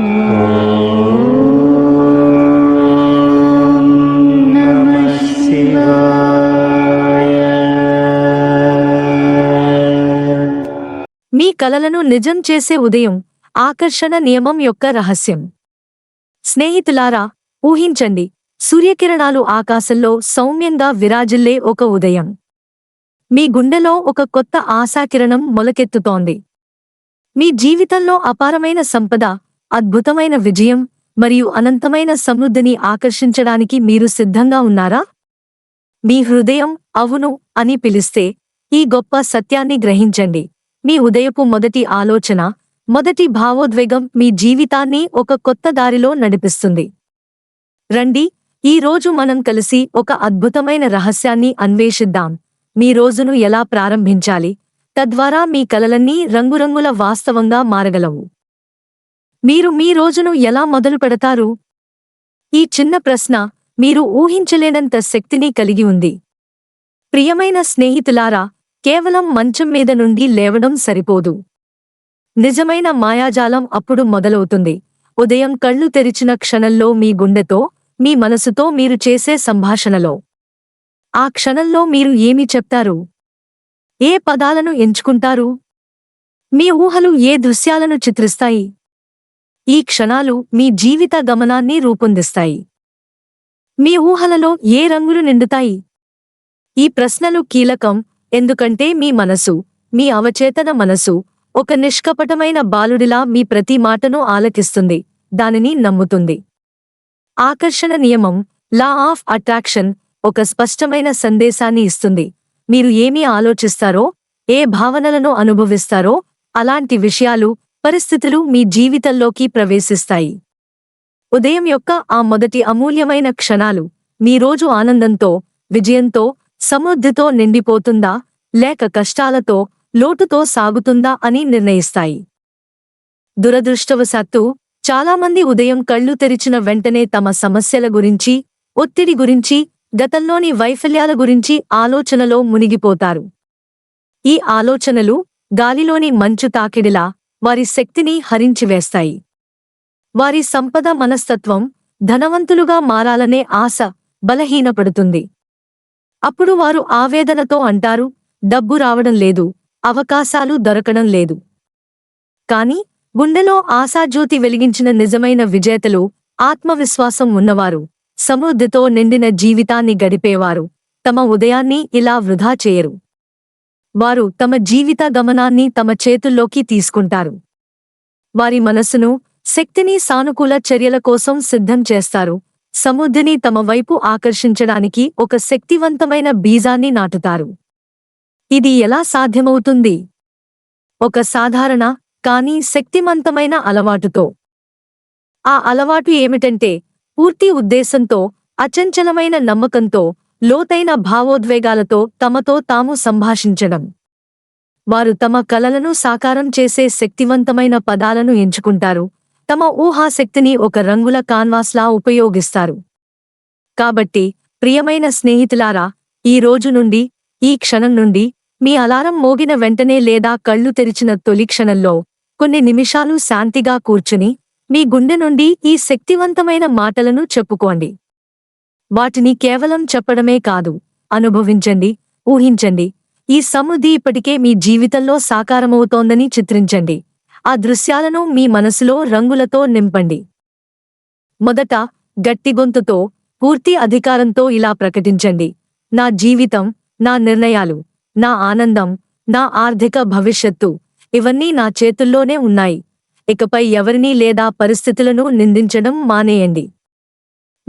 మీ కలలను నిజం చేసే ఉదయం ఆకర్షణ నియమం యొక్క రహస్యం. స్నేహితులారా ఊహించండి సూర్యకిరణాలు ఆకాశంలో సౌమ్యంగా విరాజిల్లే ఒక ఉదయం. మీ గుండెలో ఒక కొత్త ఆశాకిరణం మొలకెత్తుతోంది. మీ జీవితంలో అపారమైన సంపద అద్భుతమైన విజయం మరియు అనంతమైన సమృద్ధిని ఆకర్షించడానికి మీరు సిద్ధంగా ఉన్నారా? మీ హృదయం అవును అని పిలిస్తే ఈ గొప్ప సత్యాన్ని గ్రహించండి. మీ ఉదయపు మొదటి ఆలోచన మొదటి భావోద్వేగం మీ జీవితాన్ని ఒక కొత్త దారిలో నడిపిస్తుంది. రండి ఈ రోజు మనం కలిసి ఒక అద్భుతమైన రహస్యాన్ని అన్వేషిద్దాం. మీ రోజును ఎలా ప్రారంభించాలి? తద్వారా మీ కలలన్నీ రంగురంగుల వాస్తవంగా మారగలవు. మీరు మీ రోజును ఎలా మొదలు పెడతారు? ఈ చిన్న ప్రశ్న మీరు ఊహించలేనంత శక్తిని కలిగి ఉంది. ప్రియమైన స్నేహితులారా కేవలం మంచం మీద నుండి లేవడం సరిపోదు. నిజమైన మాయాజాలం అప్పుడు మొదలవుతుంది. ఉదయం కళ్ళు తెరిచిన క్షణంలో మీ గుండెతో మీ మనసుతో మీరు చేసే సంభాషణలో. ఆ క్షణంలో మీరు ఏమి చెప్తారు? ఏ పదాలను ఎంచుకుంటారు? మీ ఊహలు ఏ దృశ్యాలను చిత్రిస్తాయి? ఈ క్షణాలు మీ జీవిత గమనాన్ని రూపొందిస్తాయి. మీ ఊహలలో ఏ రంగులు నిండుతాయి? ఈ ప్రశ్నలు కీలకం ఎందుకంటే మీ మనసు మీ అవచేతన మనసు ఒక నిష్కపటమైన బాలుడిలా మీ ప్రతి మాటను ఆలకిస్తుంది దానిని నమ్ముతుంది. ఆకర్షణ నియమం లా ఆఫ్ అట్రాక్షన్ ఒక స్పష్టమైన సందేశాన్ని ఇస్తుంది. మీరు ఏమి ఆలోచిస్తారో ఏ భావనలను అనుభవిస్తారో అలాంటి విషయాలు పరిస్థితులు మీ జీవితంలోకి ప్రవేశిస్తాయి. ఉదయం యొక్క ఆ మొదటి అమూల్యమైన క్షణాలు మీ రోజు ఆనందంతో విజయంతో సమృద్ధితో నిండిపోతుందా లేక కష్టాలతో లోటుతో సాగుతుందా అని నిర్ణయిస్తాయి. దురదృష్టవశాత్తు చాలామంది ఉదయం కళ్ళు తెరిచిన వెంటనే తమ సమస్యల గురించి ఒత్తిడి గురించి గతంలోని వైఫల్యాల గురించి ఆలోచనలో మునిగిపోతారు. ఈ ఆలోచనలు గాలిలోని మంచు తాకిడిలా వారి శక్తిని హరించివేస్తాయి వారి సంపద మనస్తత్వం ధనవంతులుగా మారాలనే ఆశ బలహీనపడుతుంది. అప్పుడు వారు ఆవేదనతో అంటారు డబ్బు రావడం లేదు అవకాశాలు దొరకడం లేదు. కాని గుండెలో ఆశాజ్యోతి వెలిగించిన నిజమైన విజేతలు ఆత్మవిశ్వాసం ఉన్నవారు సమృద్ధితో నిండిన జీవితాన్ని గడిపేవారు తమ ఉదయాన్ని ఇలా వృధా చేయరు. వారు తమ జీవిత గమనాన్ని తమ చేతుల్లోకి తీసుకుంటారు. వారి మనసును శక్తిని సానుకూల చర్యల కోసం సిద్ధం చేస్తారు. సమృద్ధిని తమ వైపు ఆకర్షించడానికి ఒక శక్తివంతమైన బీజాన్ని నాటుతారు. ఇది ఎలా సాధ్యమవుతుంది? ఒక సాధారణ కానీ శక్తిమంతమైన అలవాటుతో. ఆ అలవాటు ఏమిటంటే పూర్తి ఉద్దేశంతో అచంచలమైన నమ్మకంతో లోతైన భావోద్వేగాలతో తమతో తాము సంభాషించడం. వారు తమ కలలను సాకారం చేసే శక్తివంతమైన పదాలను ఎంచుకుంటారు. తమ ఊహాశక్తిని ఒక రంగుల కాన్వాస్లా ఉపయోగిస్తారు. కాబట్టి ప్రియమైన స్నేహితులారా ఈ రోజు నుండి ఈ క్షణం నుండి మీ అలారం మోగిన వెంటనే లేదా కళ్ళు తెరిచిన తొలి క్షణంలో కొన్ని నిమిషాలు శాంతిగా కూర్చుని మీ గుండె నుండి ఈ శక్తివంతమైన మాటలను చెప్పుకోండి. వాటిని కేవలం చెప్పడమే కాదు. అనుభవించండి ఊహించండి. ఈ సమృద్ధి ఇప్పటికే మీ జీవితంలో సాకారమవుతోందని చిత్రించండి. ఆ దృశ్యాలను మీ మనసులో రంగులతో నింపండి. మొదట గట్టి గొంతుతో పూర్తి అధికారంతో ఇలా ప్రకటించండి. నా జీవితం నా నిర్ణయాలు నా ఆనందం నా ఆర్థిక భవిష్యత్తు ఇవన్నీ నా చేతుల్లోనే ఉన్నాయి. ఇకపై ఎవరినీ లేదా పరిస్థితులను నిందించడం మానేయండి.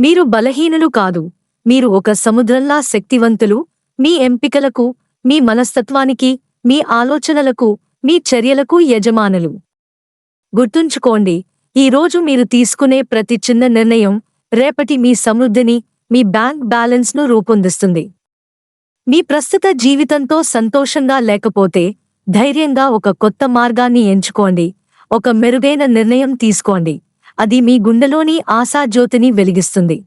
మీరు బలహీనులు కాదు. మీరు ఒక సముద్రంలా శక్తివంతులు. మీ ఎంపికలకు మీ మనస్తత్వానికి మీ ఆలోచనలకు మీ చర్యలకు యజమానులు. గుర్తుంచుకోండి ఈ రోజు మీరు తీసుకునే ప్రతి చిన్న నిర్ణయం రేపటి మీ సమృద్ధిని మీ బ్యాంక్ బ్యాలెన్స్ను రూపొందిస్తుంది. మీ ప్రస్తుత జీవితంతో సంతోషంగా లేకపోతే ధైర్యంగా ఒక కొత్త మార్గాన్ని ఎంచుకోండి. ఒక మెరుగైన నిర్ణయం తీసుకోండి. అది మీ గుండెలోని ఆశాజ్యోతిని వెలిగిస్తుంది.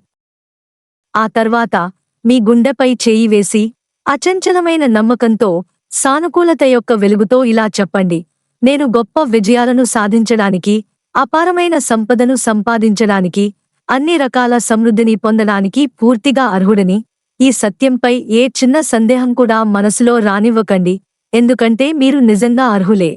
ఆ తర్వాత మీ గుండెపై చేయి వేసి అచంచలమైన నమ్మకంతో సానుకూలత యొక్క వెలుగుతో ఇలా చెప్పండి నేను గొప్ప విజయాలను సాధించడానికి అపారమైన సంపదను సంపాదించడానికి అన్ని రకాల సమృద్ధిని పొందడానికి పూర్తిగా అర్హుడని. ఈ సత్యంపై ఏ చిన్న సందేహం కూడా మనసులో రానివ్వకండి ఎందుకంటే మీరు నిజంగా అర్హులే.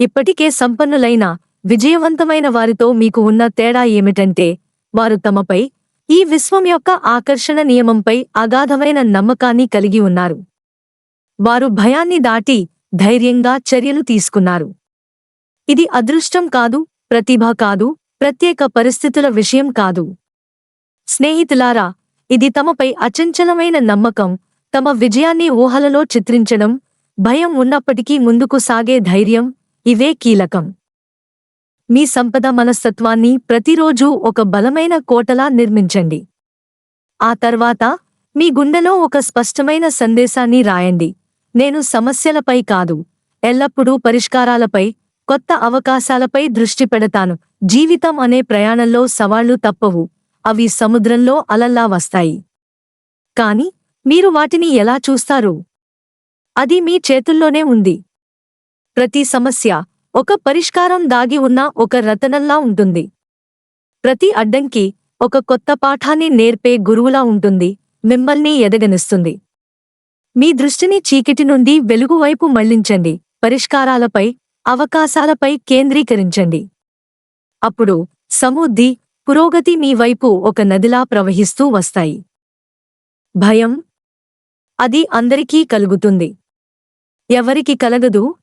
ఇప్పటికే సంపన్నులైన విజయవంతమైన వారితో మీకు ఉన్న తేడా ఏమిటంటే వారు తమపై ఈ విశ్వం యొక్క ఆకర్షణ నియమంపై అగాధమైన నమ్మకాన్ని కలిగి ఉన్నారు. వారు భయాన్ని దాటి ధైర్యంగా చర్యలు తీసుకున్నారు. ఇది అదృష్టం కాదు ప్రతిభ కాదు ప్రత్యేక పరిస్థితుల విషయం కాదు. స్నేహితులారా ఇది తమపై అచంచలమైన నమ్మకం తమ విజయాన్ని ఊహలలో చిత్రించడం భయం ఉన్నప్పటికీ ముందుకు సాగే ధైర్యం ఇవే కీలకం. మీ సంపద మనస్తత్వాన్ని ప్రతిరోజూ ఒక బలమైన కోటలా నిర్మించండి. ఆ తర్వాత మీ గుండెలో ఒక స్పష్టమైన సందేశాన్ని రాయండి. నేను సమస్యలపై కాదు ఎల్లప్పుడూ పరిష్కారాలపై కొత్త అవకాశాలపై దృష్టి పెడతాను. జీవితం అనే ప్రయాణంలో సవాళ్ళు తప్పవు అవి సముద్రంలో అలల్లా వస్తాయి. కాని మీరు వాటిని ఎలా చూస్తారు? అది మీ చేతుల్లోనే ఉంది. ప్రతి సమస్య ఒక పరిష్కారం దాగి ఉన్న ఒక రతనంలా ఉంటుంది. ప్రతి అడ్డంకి ఒక కొత్త పాఠాన్ని నేర్పే గురువులా ఉంటుంది మిమ్మల్ని ఎదగనిస్తుంది. మీ దృష్టిని చీకటి నుండి వెలుగు వైపు మళ్ళించండి పరిష్కారాలపై అవకాశాలపై కేంద్రీకరించండి. అప్పుడు సమృద్ధి పురోగతి మీ వైపు ఒక నదిలా ప్రవహిస్తూ వస్తాయి. భయం? అది అందరికీ కలుగుతుంది. ఎవరికి కలగదు.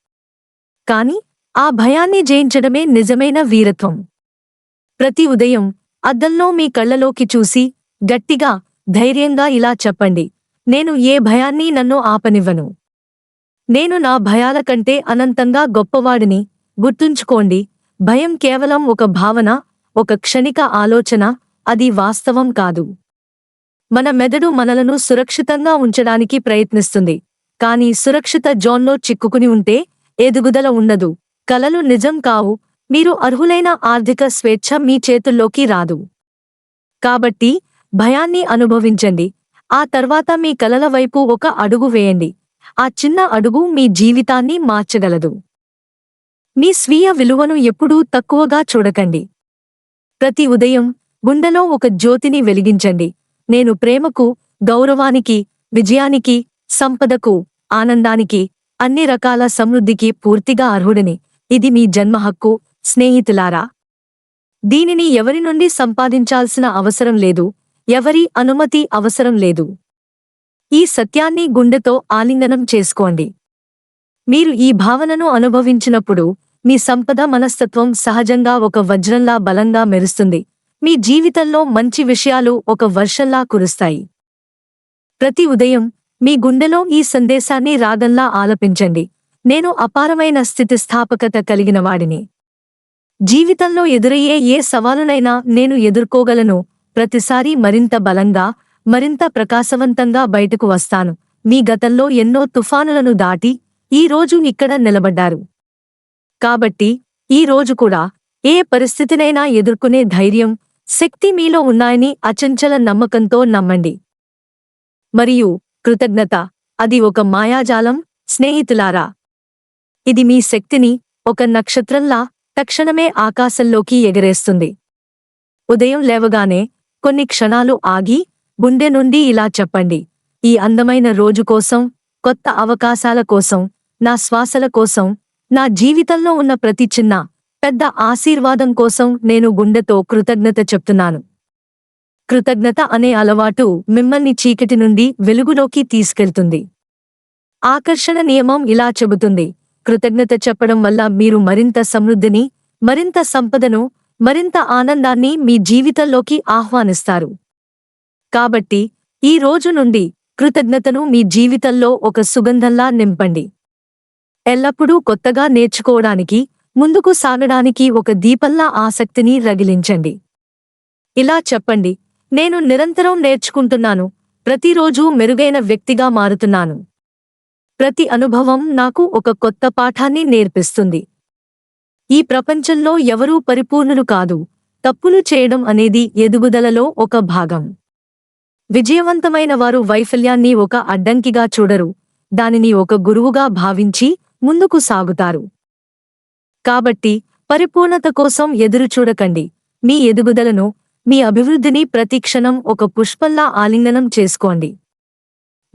కాని ఆ భయాన్ని జయించడమే నిజమైన వీరత్వం. ప్రతి ఉదయం అద్దంలో మీ కళ్ళలోకి చూసి గట్టిగా ధైర్యంగా ఇలా చెప్పండి నేను ఏ భయాన్ని నన్ను ఆపనివ్వను. నేను నా భయాల కంటే అనంతంగా గొప్పవాడిని గుర్తుంచుకోండి భయం కేవలం ఒక భావన ఒక క్షణిక ఆలోచన అది వాస్తవం కాదు. మన మెదడు మనలను సురక్షితంగా ఉంచడానికి ప్రయత్నిస్తుంది కాని సురక్షిత జోన్లో చిక్కుకుని ఉంటే ఎదుగుదల ఉండదు. కలలు నిజం కావు. మీరు అర్హులైన ఆర్థిక స్వేచ్ఛ మీ చేతుల్లోకి రాదు. కాబట్టి భయాన్ని అనుభవించండి. ఆ తర్వాత మీ కలల వైపు ఒక అడుగు వేయండి. ఆ చిన్న అడుగు మీ జీవితాన్ని మార్చగలదు. మీ స్వీయ విలువను ఎప్పుడూ తక్కువగా చూడకండి. ప్రతి ఉదయం గుండెలో ఒక జ్యోతిని వెలిగించండి. నేను ప్రేమకు గౌరవానికి విజయానికి సంపదకు ఆనందానికి అన్ని రకాల సమృద్ధికి పూర్తిగా అర్హుడిని. ఇది మీ జన్మ హక్కు స్నేహితులారా. దీనిని ఎవరి నుండి సంపాదించాల్సిన అవసరం లేదు ఎవరి అనుమతి అవసరం లేదు. ఈ సత్యాన్ని గుండెతో ఆలింగనం చేసుకోండి. మీరు ఈ భావనను అనుభవించినప్పుడు మీ సంపద మనస్తత్వం సహజంగా ఒక వజ్రంలా బలంగా మెరుస్తుంది. మీ జీవితంలో మంచి విషయాలు ఒక వర్షంలా కురుస్తాయి. ప్రతి ఉదయం మీ గుండెలో ఈ సందేశాన్ని రాగంలా ఆలపించండి. నేను అపారమైన స్థితిస్థాపకత కలిగిన వాడిని. జీవితంలో ఎదురయ్యే ఏ సవాలునైనా నేను ఎదుర్కోగలను. ప్రతిసారి మరింత బలంగా మరింత ప్రకాశవంతంగా బయటకు వస్తాను. మీ గతంలో ఎన్నో తుఫానులను దాటి ఈ రోజు ఇక్కడ నిలబడ్డారు. కాబట్టి ఈ రోజు కూడా ఏ పరిస్థితినైనా ఎదుర్కొనే ధైర్యం శక్తి మీలో ఉన్నాయని అచంచల నమ్మకంతో నమ్మండి. మరియు కృతజ్ఞత అది ఒక మాయాజాలం స్నేహితులారా. ఇది మీ శక్తిని ఒక నక్షత్రంలా తక్షణమే ఆకాశంలోకి ఎగరేస్తుంది. ఉదయం లేవగానే కొన్ని క్షణాలు ఆగి గుండె నుండి ఇలా చెప్పండి. ఈ అందమైన రోజు కోసం కొత్త అవకాశాల కోసం నా శ్వాసల కోసం నా జీవితంలో ఉన్న ప్రతి చిన్న పెద్ద ఆశీర్వాదం కోసం నేను గుండెతో కృతజ్ఞత చెప్తున్నాను. కృతజ్ఞత అనే అలవాటు మిమ్మల్ని చీకటి నుండి వెలుగులోకి తీసుకెళ్తుంది. ఆకర్షణ నియమం ఇలా చెబుతుంది. కృతజ్ఞత చెప్పడం వల్ల మీరు మరింత సమృద్ధిని మరింత సంపదను మరింత ఆనందాన్ని మీ జీవితంలోకి ఆహ్వానిస్తారు. కాబట్టి ఈ రోజు నుండి కృతజ్ఞతను మీ జీవితంలో ఒక సుగంధంలా నింపండి. ఎల్లప్పుడూ కొత్తగా నేర్చుకోవడానికి ముందుకు సాగడానికి ఒక దీపంలా ఆసక్తిని రగిలించండి. ఇలా చెప్పండి నేను నిరంతరం నేర్చుకుంటున్నాను ప్రతిరోజూ మెరుగైన వ్యక్తిగా మారుతున్నాను. ప్రతి అనుభవం నాకు ఒక కొత్త పాఠాన్ని నేర్పిస్తుంది. ఈ ప్రపంచంలో ఎవరూ పరిపూర్ణులు కాదు. తప్పులు చేయడం అనేది ఎదుగుదలలో ఒక భాగం. విజయవంతమైన వారు వైఫల్యాన్ని ఒక అడ్డంకిగా చూడరు. దానిని ఒక గురువుగా భావించి ముందుకు సాగుతారు. కాబట్టి పరిపూర్ణత కోసం ఎదురుచూడకండి మీ ఎదుగుదలను మీ అభివృద్ధిని ప్రతిక్షణం ఒక పుష్పంలా ఆలింగనం చేసుకోండి.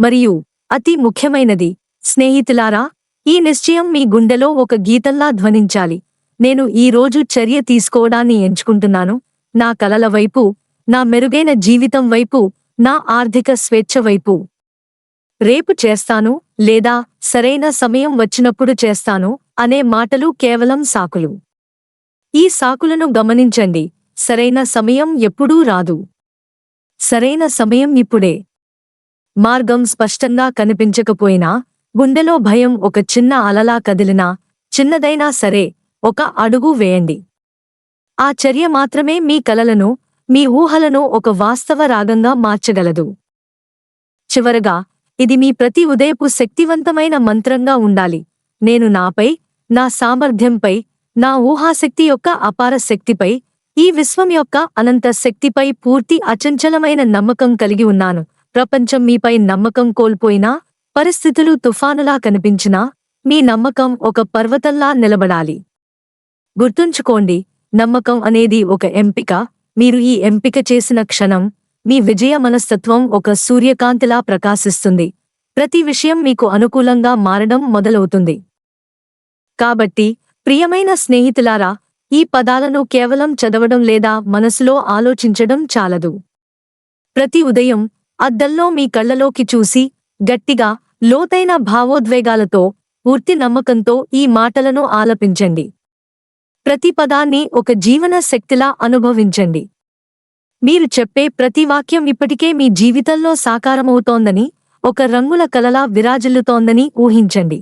మరియు అతి ముఖ్యమైనది స్నేహితులారా ఈ నిశ్చయం మీ గుండెలో ఒక గీతంలా ధ్వనించాలి. నేను ఈ రోజు చర్య తీసుకోవడాన్ని ఎంచుకుంటున్నాను. నా కలల వైపు నా మెరుగైన జీవితం వైపు నా ఆర్థిక స్వేచ్ఛ వైపు. రేపు చేస్తాను లేదా సరైన సమయం వచ్చినప్పుడు చేస్తాను అనే మాటలు కేవలం సాకులు. ఈ సాకులను గమనించండి. సరైన సమయం ఎప్పుడూ రాదు. సరైన సమయం ఇప్పుడే. మార్గం స్పష్టంగా కనిపించకపోయినా గుండెలో భయం ఒక చిన్న అలలా కదిలినా చిన్నదైనా సరే ఒక అడుగు వేయండి. ఆ చర్య మాత్రమే మీ కలలను మీ ఊహలను ఒక వాస్తవ రాగంగా మార్చగలదు. చివరగా ఇది మీ ప్రతి ఉదయపు శక్తివంతమైన మంత్రంగా ఉండాలి. నేను నాపై నా సామర్థ్యంపై నా ఊహాశక్తి యొక్క అపార శక్తిపై ఈ విశ్వం యొక్క అనంత శక్తిపై పూర్తి అచంచలమైన నమ్మకం కలిగి ఉన్నాను. ప్రపంచం మీపై నమ్మకం కోల్పోయినా పరిస్థితులు తుఫానులా కనిపించినా మీ నమ్మకం ఒక పర్వతంలా నిలబడాలి. గుర్తుంచుకోండి నమ్మకం అనేది ఒక ఎంపిక. మీరు ఈ ఎంపిక చేసిన క్షణం మీ విజయ మనస్తత్వం ఒక సూర్యకాంతిలా ప్రకాశిస్తుంది. ప్రతి విషయం మీకు అనుకూలంగా మారడం మొదలవుతుంది. కాబట్టి ప్రియమైన స్నేహితులారా ఈ పదాలను కేవలం చదవడం లేదా మనసులో ఆలోచించడం చాలదు. ప్రతి ఉదయం అద్దంలో మీ కళ్ళలోకి చూసి గట్టిగా లోతైన భావోద్వేగాలతో పూర్తి నమ్మకంతో ఈ మాటలను ఆలపించండి. ప్రతి పదాన్ని ఒక జీవన శక్తిలా అనుభవించండి. మీరు చెప్పే ప్రతి వాక్యం ఇప్పటికే మీ జీవితంలో సాకారమవుతోందని ఒక రంగుల కలలా విరాజిల్లుతోందని ఊహించండి.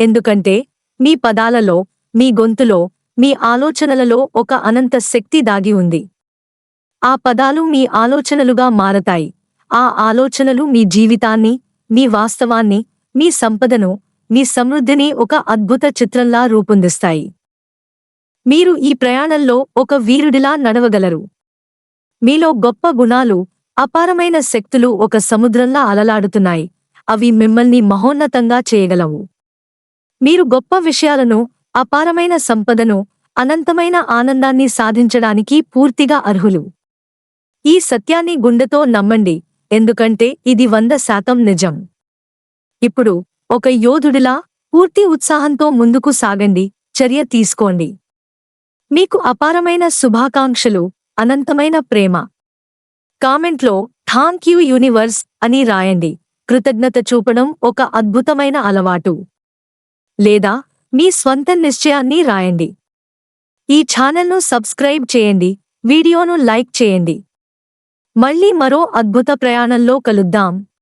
ఎందుకంటే మీ పదాలలో మీ గొంతులో మీ ఆలోచనలలో ఒక అనంత శక్తి దాగి ఉంది. ఆ పదాలు మీ ఆలోచనలుగా మారతాయి. ఆ ఆలోచనలు మీ జీవితాన్ని మీ వాస్తవాన్ని మీ సంపదను మీ సమృద్ధిని ఒక అద్భుత చిత్రంలా రూపొందిస్తాయి. మీరు ఈ ప్రయాణంలో ఒక వీరుడిలా నడవగలరు. మీలో గొప్ప గుణాలు అపారమైన శక్తులు ఒక సముద్రంలా అలలాడుతున్నాయి. అవి మిమ్మల్ని మహోన్నతంగా చేయగలవు. మీరు గొప్ప విషయాలను అపారమైన సంపదను అనంతమైన ఆనందాన్ని సాధించడానికి పూర్తిగా అర్హులు. ఈ సత్యాన్ని గుండెతో నమ్మండి. ఎందుకంటే ఇది వంద శాతం నిజం. ఇప్పుడు ఒక యోధుడిలా పూర్తి ఉత్సాహంతో ముందుకు సాగండి చర్య తీసుకోండి. మీకు అపారమైన శుభాకాంక్షలు అనంతమైన ప్రేమ. కామెంట్లో థాంక్ యూ యూనివర్స్ అని రాయండి. కృతజ్ఞత చూపడం ఒక అద్భుతమైన అలవాటు. లేదా మీ స్వంత నిశ్చయాన్ని రాయండి. ఈ ఛానల్ను సబ్స్క్రైబ్ చేయండి వీడియోను లైక్ చేయండి. మళ్ళీ మరో అద్భుత ప్రయాణంలో కలుద్దాం.